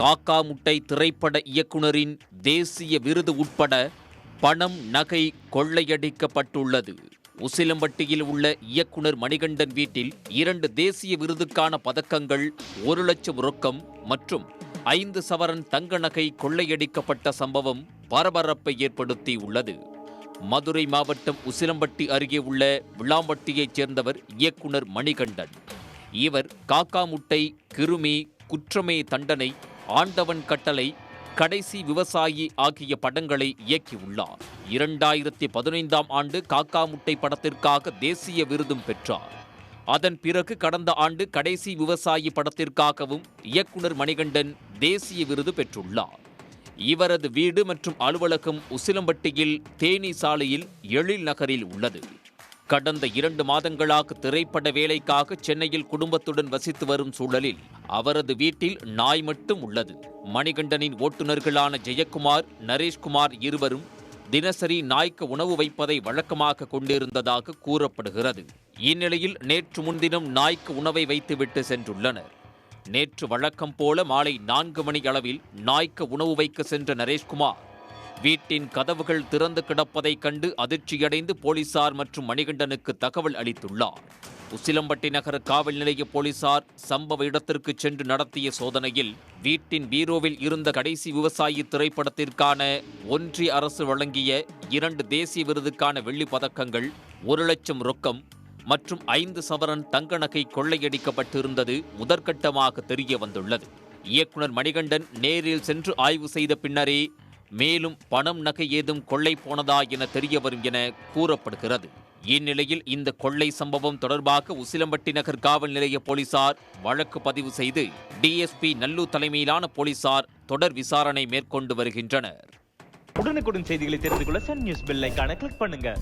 காக்கா முட்டை திரைப்பட இயக்குனரின் தேசிய விருது உட்பட பணம் நகை கொள்ளையடிக்கப்பட்டுள்ளது. உசிலம்பட்டியில் உள்ள இயக்குனர் மணிகண்டன் வீட்டில் இரண்டு தேசிய விருதுக்கான பதக்கங்கள் ஒரு லட்சம் ரொக்கம் மற்றும் ஐந்து சவரன் தங்க நகை கொள்ளையடிக்கப்பட்ட சம்பவம் பரபரப்பை ஏற்படுத்தி உள்ளது மதுரை மாவட்டம் உசிலம்பட்டி அருகே உள்ள விளாம்பட்டியைச் சேர்ந்தவர் இயக்குனர் மணிகண்டன். இவர் காக்கா முட்டை கிருமி குற்றமே தண்டனை ஆண்டவன் கட்டளை கடைசி விவசாயி ஆகிய படங்களை இயக்கியுள்ளார். இரண்டாயிரத்தி பதினைந்தாம் ஆண்டு காக்கா முட்டை படத்திற்காக தேசிய விருதும் பெற்றார். அதன் பிறகு கடந்த ஆண்டு கடைசி விவசாயி படத்திற்காகவும் இயக்குனர் மணிகண்டன் தேசிய விருது பெற்றுள்ளார். இவரது வீடு மற்றும் அலுவலகம் உசிலம்பட்டியில் தேனி சாலையில் எழில் நகரில் உள்ளது. கடந்த இரண்டு மாதங்களாக திரைப்பட வேலைக்காக சென்னையில் குடும்பத்துடன் வசித்து வரும் சூழலில் அவரது வீட்டில் நாய் மட்டும் உள்ளது. மணிகண்டனின் ஓட்டுநர்களான ஜெயக்குமார் நரேஷ்குமார் இருவரும் தினசரி நாய்க்கு உணவு வைப்பதை வழக்கமாக கொண்டிருந்ததாக கூறப்படுகிறது. இந்நிலையில் நேற்று முன்தினம் நாய்க்கு உணவை வைத்துவிட்டு சென்றுள்ளனர். நேற்று வழக்கம் போல மாலை நான்கு மணி அளவில் நாய்க்கு உணவு வைக்க சென்ற நரேஷ்குமார் வீட்டின் கதவுகள் திறந்து கிடப்பதைக் கண்டு அதிர்ச்சியடைந்து போலீசார் மற்றும் மணிகண்டனுக்கு தகவல் அளித்துள்ளார். உசிலம்பட்டி நகர காவல் நிலைய போலீசார் சம்பவ இடத்திற்கு சென்று நடத்திய சோதனையில் வீட்டின் பீரோவில் இருந்த கடைசி விவசாயி திரைப்படத்திற்கான ஒன்றிய அரசு வழங்கிய இரண்டு தேசிய விருதுக்கான வெள்ளிப் பதக்கங்கள் ஒரு லட்சம் ரொக்கம் மற்றும் ஐந்து சவரன் தங்க நகை கொள்ளையடிக்கப்பட்டிருந்தது முதற்கட்டமாக தெரிய வந்துள்ளது இயக்குனர் மணிகண்டன் நேரில் சென்று ஆய்வு செய்த பின்னரே மேலும் பணம் நகை ஏதும் கொள்ளை போனதா என தெரிய வரும் என கூறப்படுகிறது. இந்நிலையில் இந்த கொள்ளை சம்பவம் தொடர்பாக உசிலம்பட்டி நகர் காவல் நிலைய போலீசார் வழக்கு பதிவு செய்து டிஎஸ்பி நல்லு தலைமையிலான போலீசார் தொடர் விசாரணை மேற்கொண்டு வருகின்றனர். உடனுக்குடன் செய்திகளை தெரிந்து கொள்ள சன் நியூஸ் பெல் கிளிக் பண்ணுங்க.